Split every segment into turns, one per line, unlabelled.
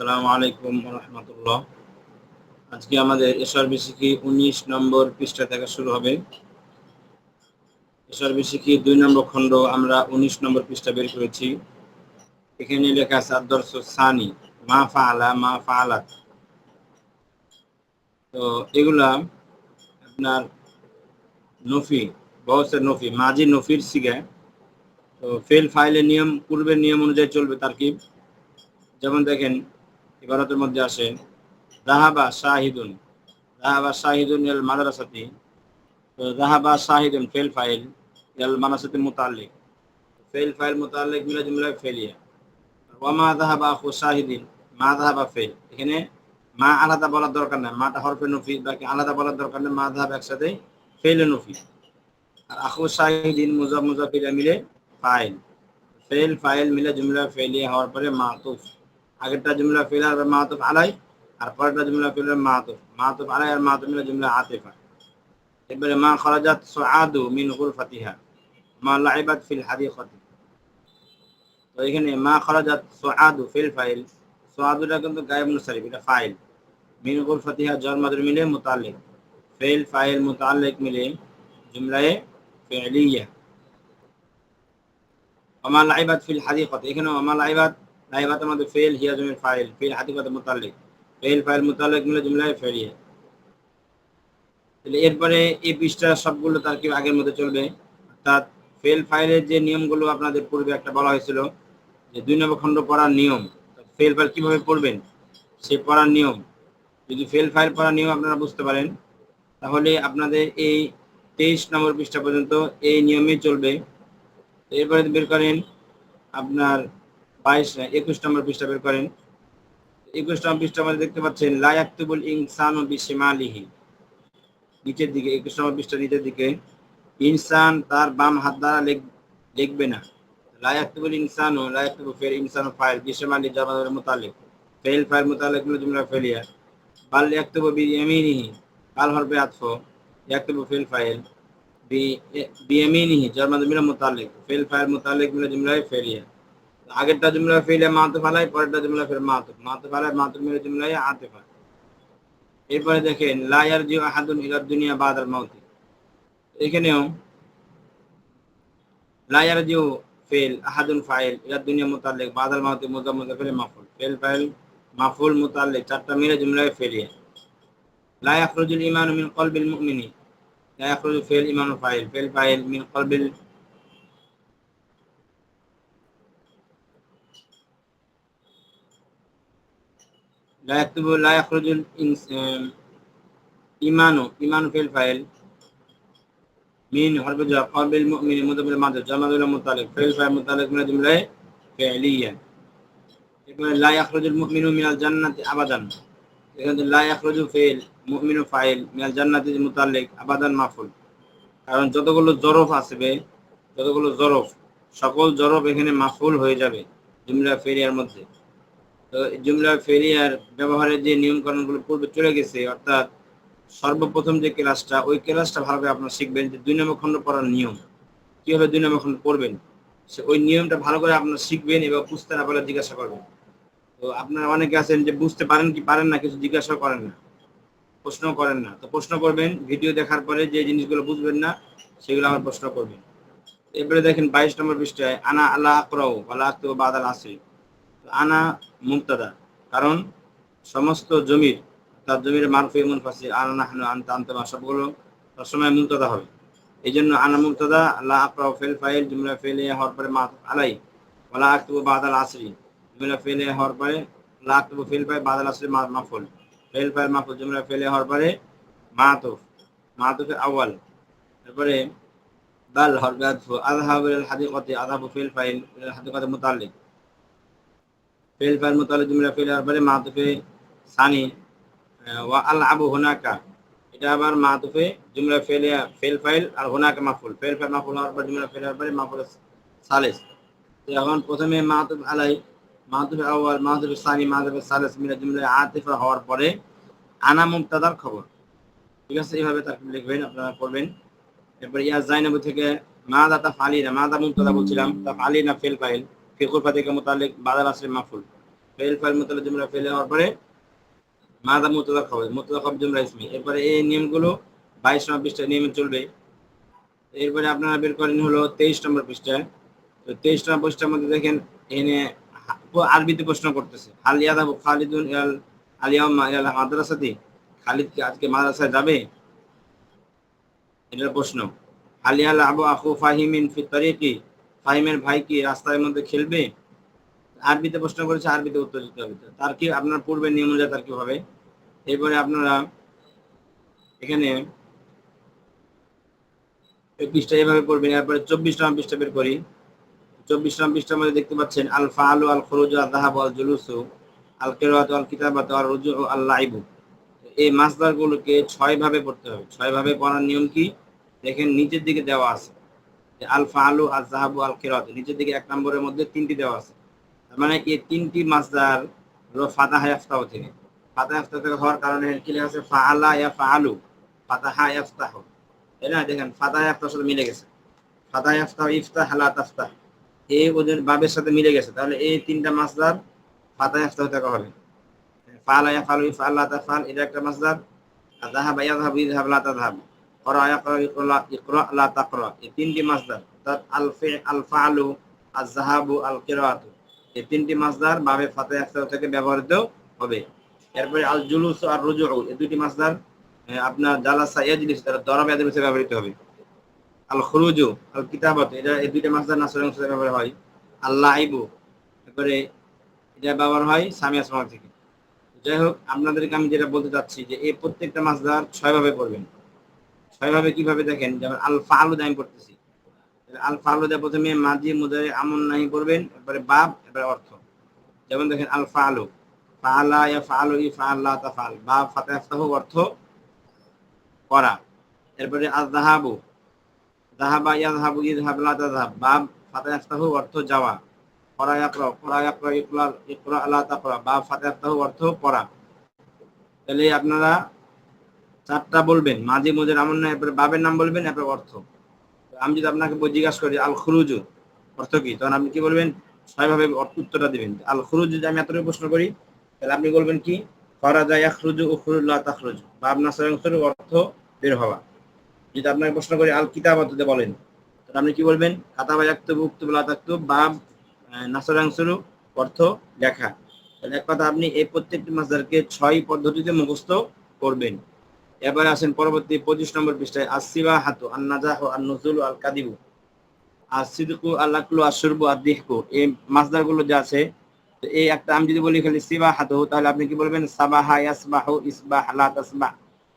সালামু আলাইকুম রহমতুল্লাহ আজকে আমাদের এসআর উনিশ নম্বর পৃষ্ঠা থেকে শুরু হবে এসআর বিসিকি দুই নম্বর খণ্ড আমরা উনিশ নম্বর পৃষ্ঠা বের করেছি এখানে লেখা আছে আদর্শ সানি মা ফালা মা ফালাত তো এগুলা আপনার নফি বহসের নফি মাজি নফির সিগায় তো ফেল ফাইলের নিয়ম পূর্বের নিয়ম অনুযায়ী চলবে তার কি যেমন দেখেন ইবারতের মধ্যে আসে রাহাবা শাহিদুন রাহাবা শাহিদুন এল মাদ্রাসাতি তো রাহাবা শাহিদুন ফেল ফাইল এল মানাসাতি মুতাল্লিক ফেল ফাইল মুতাল্লিক মিলে জুমলা ফেলিয়া ওয়ামা দাহাবা আখু শাহিদিন মা দাহাবা ফেল এখানে মা আলাদা বলার দরকার মা মাটা হরফে নফি বাকি আলাদা বলার দরকার নাই মা দাহাব একসাথে ফেলে নফি আর আখু শাহিদিন মুজাফ মুজাফিরা মিলে ফাইল ফেল ফাইল মিলে জুমলা ফেলিয়া হওয়ার পরে মাতুফ আগেরটা জুমলা ফিল আর মাহাতব আলাই আর পরেরটা জুমলা ফিল মাহাতব মাহাতব আলাই আর মাহাতব মিলে জুমলা আতিফা এবারে মা খরাজাত সোয়াদু মিন গুলফাতিহা মা লাইবাত ফিল হাদিকতি তো এখানে মা খরাজাত সোয়াদু ফিল ফাইল সোয়াদুটা কিন্তু গায়েব মুসারিফ এটা ফাইল মিন গুলফাতিহা জন্মাদুর মিলে মুতাল্লিক ফেল ফাইল মুতাল্লিক মিলে জুমলায় ফেলিয়া লাইবাত ফিল হাদি الحديقة এখানে وما লাইবাত نائبات مد فعل هي جمع فاعل فعل حذيفة متعلق فعل فاعل متعلق মিলে জুমলায় ফেরিয়ে তাহলে এরপরে এই পৃষ্ঠা সবগুলো তার কি আগের মধ্যে চলবে অর্থাৎ ফেল ফাইলের যে নিয়মগুলো আপনাদের পূর্বে একটা বলা হয়েছিল যে দুই নম্বর খণ্ড পড়ার নিয়ম ফেল ফাইল কীভাবে পড়বেন সে পড়ার নিয়ম যদি ফেল ফাইল পড়ার নিয়ম আপনারা বুঝতে পারেন তাহলে আপনাদের এই তেইশ নম্বর পৃষ্ঠা পর্যন্ত এই নিয়মে চলবে এরপরে বের করেন আপনার বাইশ একুশ নম্বর পৃষ্ঠা বের করেন একুশ নম্বর পৃষ্ঠা মধ্যে দেখতে পাচ্ছেন লায়াক্তুবুল ইনসান ও বিশেমালিহি নিচের দিকে একুশ নম্বর পৃষ্ঠা নিচের দিকে ইনসান তার বাম হাত দ্বারা লিখবে না লায়াক্তুবুল ইনসান ও লায়াক্তুবু ফের ইনসান ফাইল বিশেমালি জামাদের মোতালেক ফেল ফাইল মোতালেক হলো জুমলা ফেলিয়া বাল ইয়াক্তুবু বিয়ামিনিহি বাল হরবে আতফ ইয়াক্তুবু ফেল ফাইল বিয়ামিনিহি জামাদের মোতালেক ফেল ফাইল মোতালেক গুলো জুমলা ফেলিয়া আগেরটা জুমলা ফেলে মাতুফ আলাই পরেরটা জুমলা ফিল মাতুফ মাতুফ আলাই মাতুফ মিলে জুমলাই আতিফা এরপরে দেখেন লায়ার জিও আহাদুন ইলার দুনিয়া বাদার মাউতি এখানেও লায়ার জিও ফেল আহাদুন ফাইল ইলার দুনিয়া মোতাল্লেক বাদাল মাউতি মুজা মুজা ফেলে মাফুল ফেল ফাইল মাফুল মোতাল্লেক চারটা মিলে জুমলায় ফেলিয়া লা ইয়াখরুজুল ইমানু মিন কলবিল মুমিনি লা ইয়াখরুজু ফেল ইমান ফাইল ফেল ফাইল মিন কলবিল لا يكتب لا يخرج الإيمان إيمان في الفعل من حرف جر قبل المؤمن مضاف المعدل جمع ولا متعلق فعل فعل متعلق من الجملة فعليا لا يخرج المؤمن من الجنة أبدا لا يخرج فعل মুমিন ফাইল মিনাল জান্নাতি মুতাল্লিক আবাদান মাফুল কারণ যতগুলো জরফ আসবে যতগুলো জরফ সকল জরফ এখানে মাফুল হয়ে যাবে জুমলা ফেরিয়ার মধ্যে তো জুমলা ফেরিয়ার ব্যবহারের যে নিয়মকানুনগুলো পূর্বে চলে গেছে অর্থাৎ সর্বপ্রথম যে ক্লাসটা ওই ক্লাসটা ভালোভাবে আপনারা শিখবেন যে দুই নম্বর খণ্ড পড়ার নিয়ম কীভাবে দুই নম্বর খণ্ড পড়বেন সে ওই নিয়মটা ভালো করে আপনারা শিখবেন এবং বুঝতে না পারলে জিজ্ঞাসা করবেন তো আপনারা অনেকে আছেন যে বুঝতে পারেন কি পারেন না কিছু জিজ্ঞাসা করেন না প্রশ্ন করেন না তো প্রশ্ন করবেন ভিডিও দেখার পরে যে জিনিসগুলো বুঝবেন না সেগুলো আমার প্রশ্ন করবেন এরপরে দেখেন বাইশ নম্বর পৃষ্ঠায় আনা আল্লাহ আকরাও আল্লাহ আকতু বাদাল আসিফ আনা মুক্তাদা কারণ সমস্ত জমির তার জমির মারফু এমন ফাঁসি আনা আনতে আনতে মা সবগুলো সবসময় মুক্তাদা হবে এই জন্য আনা মুক্তাদা আল্লাহ আপরা ফেল ফাইল জুমলা ফেলে হওয়ার পরে মা আলাই ওলা আক্তবু বাদাল আসরি জুমলা ফেলে হওয়ার পরে আল্লাহ আক্তবু ফেল পায় বাদাল আসরি মা মাফুল ফেল ফাইল মাফুল জুমলা ফেলে হওয়ার পরে মাতুফ মাতুফের আওয়াল তারপরে বাল হরবে আদহু আদহাবুল হাদিকতে আধা ফেল ফাইল হাদিকতে মুতাল্লিক ফেল ফার মোতালে জুমরা ফেল আরবারে মাতুফে সানি ওয়া আল আবু হোনাকা এটা আবার মাতুফে জুমরা ফেল ফেল ফাইল আর হোনাকা মাফুল ফেল ফাইল মাফুল আরবার জুমরা ফেল বলে মাফুল সালেস এখন প্রথমে মাতুফ আলাই মাতুফ আওয়াল মাতুফ সানি মাতুফ সালেস মিলে জুমলা আতিফা হওয়ার পরে আনা মুমতাদার খবর ঠিক আছে এইভাবে তার লিখবেন আপনারা করবেন এরপর ইয়া জাইনাবু থেকে মা দা ফালি না মা দা মুক্তাদা বলছিলাম ফালি না ফেল ফাইল في غرفة كمتعلق بعد العصر مفعول فعل فعل متعلق جملة فعل হওয়ার পরে মাদা মুতলাক হবে মুতলাক হবে জুমরা ইসমি এরপরে এই নিয়মগুলো বাইশ নম্বর পৃষ্ঠায় নিয়মে চলবে এরপরে আপনারা বের করেন হলো তেইশ নম্বর পৃষ্ঠায় তো তেইশ নম্বর পৃষ্ঠার মধ্যে দেখেন এনে আরবিতে প্রশ্ন করতেছে আলিয়াদা খালিদুন আল আলিয়ামা আল মাদ্রাসাতে খালিদ কি আজকে মাদ্রাসায় যাবে এটা প্রশ্ন আলিয়াল আবু আখু ফাহিমিন ফি তারিকি ফাহিমের ভাই কি রাস্তার মধ্যে খেলবে আরবিতে প্রশ্ন করেছে আরবিতে উত্তর দিতে হবে তার কি আপনার পূর্বে নিয়ম অনুযায়ী তার কি হবে এরপরে আপনারা এখানে পৃষ্ঠা এভাবে পড়বেন এরপরে চব্বিশ নম্বর পৃষ্ঠা বের করি চব্বিশ নম্বর পৃষ্ঠার মধ্যে দেখতে পাচ্ছেন আল আলু আল খরুজ আল দাহাব আল জুলুসু আল কেরাত আল কিতাবাত আল রুজু আল লাইবু এই মাসদারগুলোকে ছয় ভাবে পড়তে হবে ছয় ভাবে পড়ার নিয়ম কি দেখেন নিচের দিকে দেওয়া আছে আল ফাহালু আল জাহাবু আল কেরাত নিচের দিকে এক নম্বরের মধ্যে তিনটি দেওয়া আছে তার মানে এই তিনটি মাসদার হলো ফাতাহা ইয়াফতাহ থেকে ফাতাহা ইয়াফতাহ থেকে হওয়ার কারণে কি লেখা আছে ফাহালা ইয়া ফাহালু ফাতাহা ইয়াফতাহ তাই না দেখেন ফাতাহা ইয়াফতাহ সাথে মিলে গেছে ফাতাহা ইয়াফতাহ ইফতাহ হালা তাফতাহ এই ওদের বাবের সাথে মিলে গেছে তাহলে এই তিনটা মাসদার ফাতাহা ইয়াফতাহ থেকে হবে ফাহালা ইয়া ফালু ইফা আল্লাহ তাফাল এটা একটা মাসদার আর দাহাব ইয়া ইয়া ইদহাব লা তাদহাব লা তাকরা এই তিনটি মাসদার অর্থাৎ জাহাবু আল কেরাতু এই তিনটি মাসদার বাবে ফাতে থেকে ব্যবহৃত হবে এরপরে আল জুলুস আর এই দুটি মাসদার আপনার জালাসা দরব ব্যবহৃত হবে আল খুরুজু আল কিতাবত এটা এই দুইটা মাসদার নাসরের অংশ ব্যবহার হয় আল লাইবু এরপরে এটা ব্যবহার হয় সামিয়া সমাজ থেকে যাই হোক আপনাদেরকে আমি যেটা বলতে চাচ্ছি যে এই প্রত্যেকটা মাসদার ছয়ভাবে পড়বেন ছয়ভাবে কিভাবে দেখেন যেমন আল ফাহলুদা আমি পড়তেছি আল দেয় প্রথমে মাঝি মুদারে আমন নাহি করবেন এরপরে বাপ এরপরে অর্থ যেমন দেখেন আল ফাহলু ইয়া ই বাপ ফাতে অর্থ করা এরপরে আজ দাহাবু দাহাবা ইয়া দাহাবু ই দাহাবলা বাপ ফাতে অর্থ যাওয়া করা ইয়াকরা করা ইয়াকরা ইকরা বাপ ফাতে অর্থ পড়া তাহলে আপনারা চারটা বলবেন মাঝে মজুর আমার নাম এরপরে বাবের নাম বলবেন এরপর অর্থ আমি যদি আপনাকে জিজ্ঞাসা করি আল খুরুজু অর্থ কি তখন আপনি কি বলবেন ছয়ভাবে উত্তরটা দিবেন আল খুরুজ যদি আমি এতটুকু প্রশ্ন করি তাহলে আপনি বলবেন কি ফরাজা ইয়াখরুজু ও খুরুল্লাহ তাখরুজ বা আপনার স্বয়ংস্বরূপ অর্থ বের হওয়া যদি আপনাকে প্রশ্ন করি আল কিতাব যদি বলেন তাহলে আপনি কি বলবেন কাতাবা ইয়াক্তুব উক্তুবুল্লাহ তাকতুব বাব নাসরাংশরূপ অর্থ লেখা তাহলে এক কথা আপনি এই প্রত্যেকটি মাসদারকে ছয় পদ্ধতিতে মুখস্থ করবেন এবারে আসেন পরবর্তী পঁচিশ নম্বর পৃষ্ঠায় আসিবা হাতু আন নাজাহ আর নজুল আল কাদিবু আর সিদুকু আল্লাহকুল আর সুরবু আর দিহকু এই গুলো যে আছে এই একটা আমি যদি বলি খালি সিবা হাতু তাহলে আপনি কি বলবেন সাবাহা ইয়াসবাহ ইসবাহ লা তাসবাহ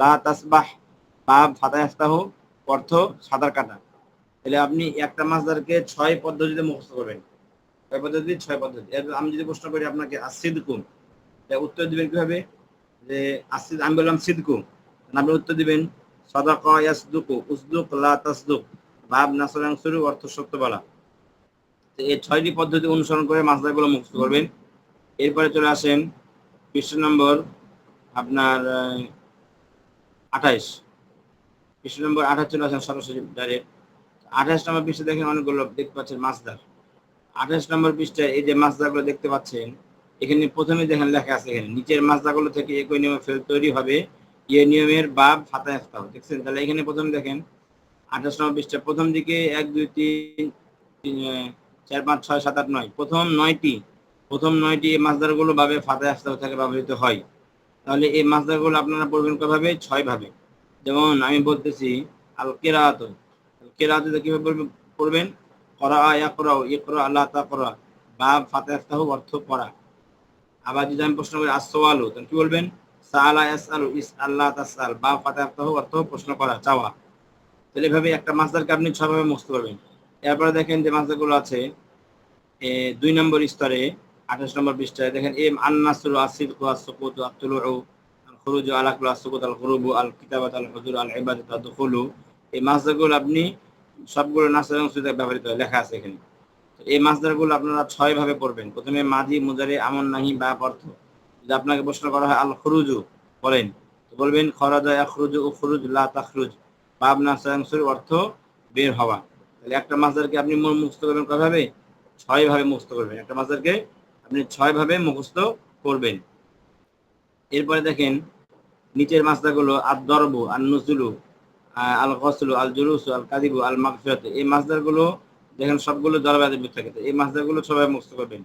লা তাসবাহ ফাতা ইয়াসতাহ অর্থ সাঁতার কাটা তাহলে আপনি একটা মাছদারকে ছয় পদ্ধতিতে মুখস্থ করবেন ছয় পদ্ধতি ছয় পদ্ধতি আমি যদি প্রশ্ন করি আপনাকে আসিদ কুম উত্তর দিবেন কিভাবে যে আসিদ আমি বললাম সিদকুম আপনি উত্তর দিবেন সদাকা ইয়াসদুকু উসদুক লা তাসদুক ভাব নাসরাং শুরু অর্থ সত্য বলা তো এই ছয়টি পদ্ধতি অনুসরণ করে মাসদারগুলো মুক্ত করবেন এরপরে চলে আসেন পৃষ্ঠ নম্বর আপনার আঠাইশ পৃষ্ঠ নম্বর আঠাশ চলে আসেন সরাসরি ডাইরেক্ট আঠাশ নম্বর পৃষ্ঠে দেখেন অনেকগুলো দেখতে পাচ্ছেন মাছদার আঠাশ নম্বর পৃষ্ঠায় এই যে মাছদাগুলো দেখতে পাচ্ছেন এখানে প্রথমে দেখেন লেখা আছে এখানে নিচের মাছদাগুলো থেকে একই নিয়মে ফেল তৈরি হবে ইয়ে নিয়মের বা হাতা এফতাহ দেখছেন তাহলে এখানে প্রথম দেখেন আঠাশ নম্বর বিশটা প্রথম দিকে এক দুই তিন চার পাঁচ ছয় সাত আট নয় প্রথম নয়টি প্রথম নয়টি এই মাছদারগুলো ভাবে ফাতা এফতাহ থেকে ব্যবহৃত হয় তাহলে এই মাছদারগুলো আপনারা পড়বেন কভাবে ছয় ভাবে যেমন আমি বলতেছি আল কেরাত কেরাত কিভাবে পড়বেন করা আয়া করাও ইয়ে করা আল্লাহ তা করা বা ফাতে আস্তাহ অর্থ করা আবার যদি আমি প্রশ্ন করি আলো তাহলে কি বলবেন আপনি করবেন এরপরে দেখেন যে গুলো আছে দুই নম্বর স্তরে আঠাশ নম্বর পৃষ্ঠায় দেখেন এম আন্নাসুল আসিদ খুরুজ আল আকলু আল আল আল দুখুলু এই মাসদারগুলো আপনি সবগুলো নাসার ব্যবহৃত লেখা আছে এখানে এই মাসদারগুলো আপনারা ছয় ভাবে পড়বেন প্রথমে মাঝি মুজারে আমন নাহি বা অর্থ যদি আপনাকে প্রশ্ন করা হয় আল খুরুজু বলেন তো বলবেন খরাজা খরুজু ও খুরুজ লা তাখরুজ বা আপনার সায়াংসুর অর্থ বের হওয়া তাহলে একটা মাছদারকে আপনি মুখস্থ করবেন কভাবে ছয় ভাবে মুখস্থ করবেন একটা মাছদারকে আপনি ছয় ভাবে মুখস্থ করবেন এরপরে দেখেন নিচের মাছদাগুলো আর দরবু আল নজরু আল গসলু আল জুলুস আল কাদিবু আল মাকফিরাত এই মাছদারগুলো দেখেন সবগুলো জলবায়ু থাকে এই মাছদারগুলো সবাই মুক্ত করবেন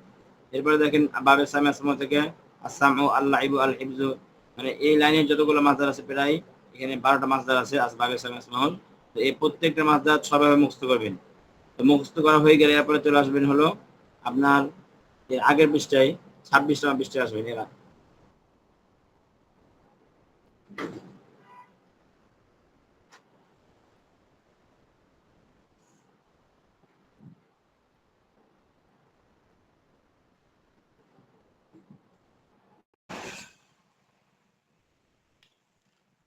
এরপরে দেখেন বাবে সময় থেকে আসাম ও আল্লাহ ইবু আল হিফজু মানে এই লাইনে যতগুলো মাছদার আছে প্রায় এখানে বারোটা মাছদার আছে আসবাগের সামনে তো এই প্রত্যেকটা মাছদার সবাইভাবে মুক্ত করবেন তো মুখস্থ করা হয়ে গেলে এরপরে চলে আসবেন হলো আপনার আগের পৃষ্ঠায় ছাব্বিশটা নম্বর পৃষ্ঠায় আসবেন এরা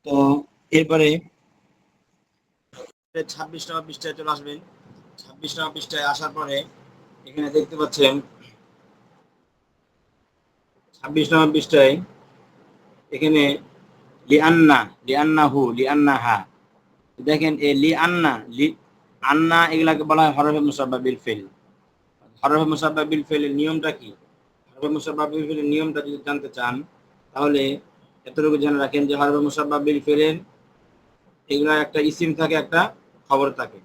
তো এরপরে ছাব্বিশ নম্বর পৃষ্ঠায় চলে আসবেন ছাব্বিশ নম্বর পৃষ্ঠায় আসার পরে এখানে দেখতে পাচ্ছেন ছাব্বিশ নম্বর পৃষ্ঠায় এখানে লি আন্না লি আন্না হু লি আন্না হা দেখেন এ লি আন্না লি আন্না এগুলাকে বলা হয় হরফে মুসাব্বা বিল ফেল হরফে মুসাব্বা বিল ফেলের নিয়মটা কি হরফে মুসাব্বা বিল ফেলের নিয়মটা যদি জানতে চান তাহলে এতটুকু জেনে রাখেন যে হরবে মুসাব্বা বিল ফেরেন এগুলো একটা ইসিম থাকে একটা খবর থাকে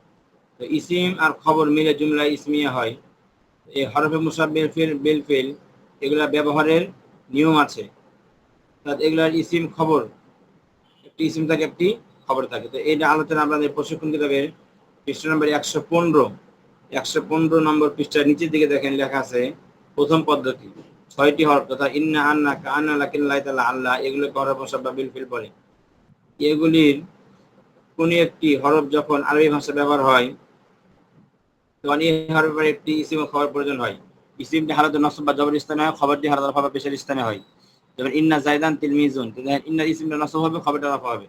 তো ইসিম আর খবর মিলে জুমলা ইসমিয়া হয় এই হরফে মুসাব্বিল ফিল বিল ফিল এগুলা ব্যবহারের নিয়ম আছে অর্থাৎ এগুলার ইসিম খবর একটি ইসিম থাকে একটি খবর থাকে তো এইটা আলোচনা আপনাদের প্রশিক্ষণ দিতে হবে পৃষ্ঠা নম্বর একশো পনেরো একশো পনেরো নম্বর পৃষ্ঠার নিচের দিকে দেখেন লেখা আছে প্রথম পদ্ধতি ছয়টি হরফ তথা ইন্না আন্না কান্না লাকিল্লাহ তাল্লাহ আল্লাহ এগুলো হরফ বা বিলফিল বলে এগুলির কোন একটি হরফ যখন আরবি ভাষা ব্যবহার হয় তখন এই হরফের একটি ইসিম খবর প্রয়োজন হয় ইসিমটি হারাত নসব বা জবর স্থানে হয় খবরটি হারাত রফা বা পেশার স্থানে হয় যেমন ইন্না জায়দান মিজুন ইন্না ইসিমটা নসব হবে খবরটা রফা হবে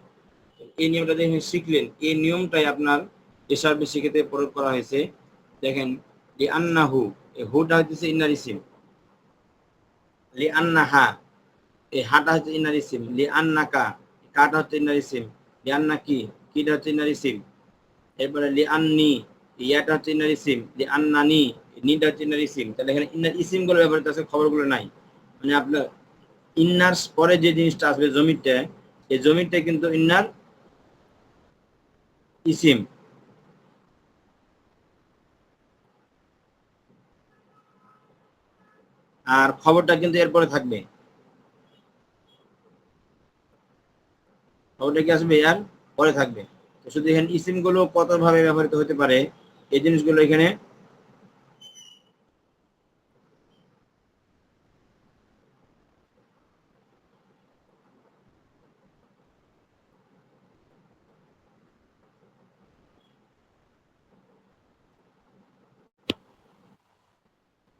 এই নিয়মটা যে শিখলেন এই নিয়মটাই আপনার এসার বেশি প্রয়োগ করা হয়েছে দেখেন যে আন্না হু হুটা হচ্ছে ইন্নার ইসিম লি আন্নাহা এই হাটা হচ্ছে ইনার ইসিম লি আন্নাকা কাটা হচ্ছে লি আন্না কি কিটা হচ্ছে ইনার ইসিম এরপরে লি আন্নি ইয়াটা হচ্ছে ইনার লি আন্নানি নিটা হচ্ছে তাহলে এখানে ইনার ব্যাপারে তার খবরগুলো নাই মানে আপনার ইন্নার পরে যে জিনিসটা আসবে জমিতে এই জমিতে কিন্তু ইন্নার ইসিম আর খবরটা কিন্তু এরপরে থাকবে খবরটা কি আসবে আর পরে থাকবে তো শুধু এখানে ইসিমগুলো কতভাবে ব্যবহৃত হতে পারে এই জিনিসগুলো এখানে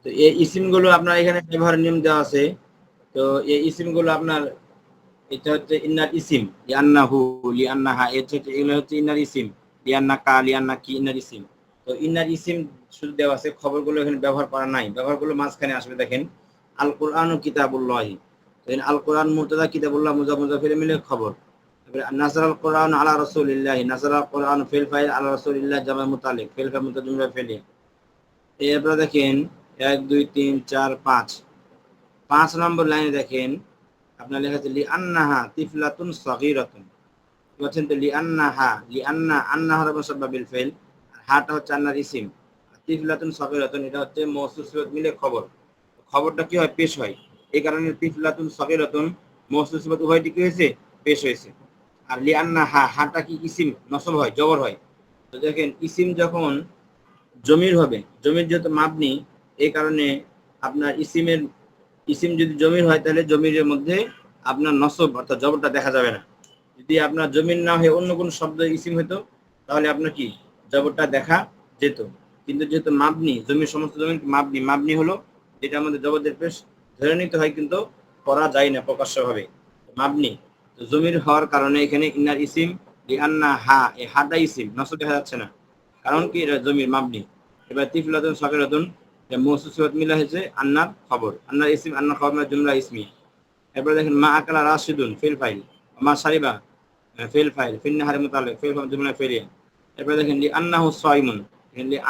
তো এই ইসিমগুলো আপনার এখানে ব্যবহার নিয়ম দেওয়া আছে তো এই ইসিমগুলো আপনার এটা হচ্ছে ইন্নার ইসিম ইয়ান্না হু লিয়ান্না হা এটা হচ্ছে এগুলো হচ্ছে ইন্নার ইসিম লিয়ান্না কা লিয়ান্না কি ইন্নার ইসিম তো ইন্নার ইসিম শুধু দেওয়া আছে খবরগুলো এখানে ব্যবহার করা নাই ব্যবহারগুলো মাঝখানে আসবে দেখেন আল কোরআন ও কিতাবুল্লাহি আল কোরআন মুর্তাদা কিতাবুল্লাহ মুজা মুজা মুজাফির মিলে খবর তারপরে নাসার আল কোরআন আলা রসুলিল্লাহ নাসার আল কোরআন ফেল ফাইল আলা রসুলিল্লাহ জামা মুতালিক ফেল ফাইল মুতাজুমরা ফেলে এরপরে দেখেন এক দুই তিন চার পাঁচ পাঁচ নম্বর লাইনে দেখেন আপনার লেখা আছে লি আন্নাহা তিফলাতুন সগিরাতুন বলছেন তো লি আন্নাহা লি আন্না আন্না হরব সব্বাবিল ফেল আর হাটা হচ্ছে আন্নার ইসিম তিফলাতুন সগিরাতুন এটা হচ্ছে মহসুস মিলে খবর খবরটা কি হয় পেশ হয় এই কারণে তিফলাতুন সগিরাতুন মৌসুল সিবত উভয়টি কি হয়েছে পেশ হয়েছে আর লি আন্না হা হাটা কি ইসিম নসব হয় জবর হয় তো দেখেন ইসিম যখন জমির হবে জমির যেহেতু মাপনি এই কারণে আপনার ইসিমের ইসিম যদি জমির হয় তাহলে জমির মধ্যে আপনার নসব অর্থাৎ জবরটা দেখা যাবে না যদি আপনার জমির না হয়ে অন্য কোনো শব্দ ইসিম হতো তাহলে আপনার কি জবরটা দেখা যেত কিন্তু যেহেতু মাপনি জমির সমস্ত জমির মাপনি মাপনি হলো যেটা আমাদের জবরদের পেশ ধরে নিতে হয় কিন্তু করা যায় না প্রকাশ্যভাবে মাপনি তো জমির হওয়ার কারণে এখানে ইনার ইসিম আন্না হা এ হাটা ইসিম নসব দেখা যাচ্ছে না কারণ কি এটা জমির মাপনি এবার তিফলাতুন সাকিরাতুন আন্নার খবর আন্নার ইসিম মানে জুমলা ইসমি এরপরে দেখেন মা আকালা রাশিদুন ফিল ফাইল মা সারিবা ফিল ফাইল ফিন নাহারে মুতালিক ফিল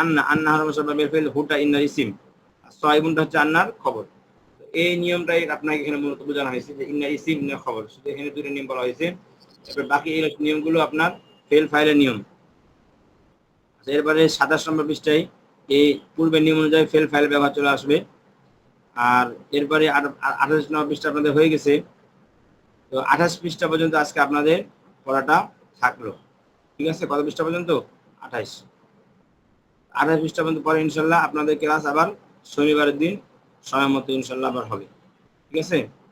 আন্না আন্না হচ্ছে আন্নার খবর এই নিয়মটাই আপনাকে এখানে মূলত বোঝানো হয়েছে যে ইন্না ইসিম ইন্না খবর শুধু এখানে দুটো নিয়ম বলা হয়েছে এরপর বাকি এই নিয়মগুলো আপনার ফেল ফাইলের নিয়ম আচ্ছা, এরপরে সাতাশ নম্বর পৃষ্ঠায় এই পূর্বের নিয়ম অনুযায়ী ফেল ফাইল ব্যবহার চলে আসবে আর এরপরে আঠাশ নম্বর পৃষ্ঠা আপনাদের হয়ে গেছে তো আঠাশ পৃষ্ঠা পর্যন্ত আজকে আপনাদের পড়াটা থাকলো ঠিক আছে কত পৃষ্ঠা পর্যন্ত আঠাশ আঠাশ পৃষ্ঠা পর্যন্ত পরে ইনশাল্লাহ আপনাদের ক্লাস আবার শনিবারের দিন সময় মতো ইনশাল্লাহ আবার হবে ঠিক আছে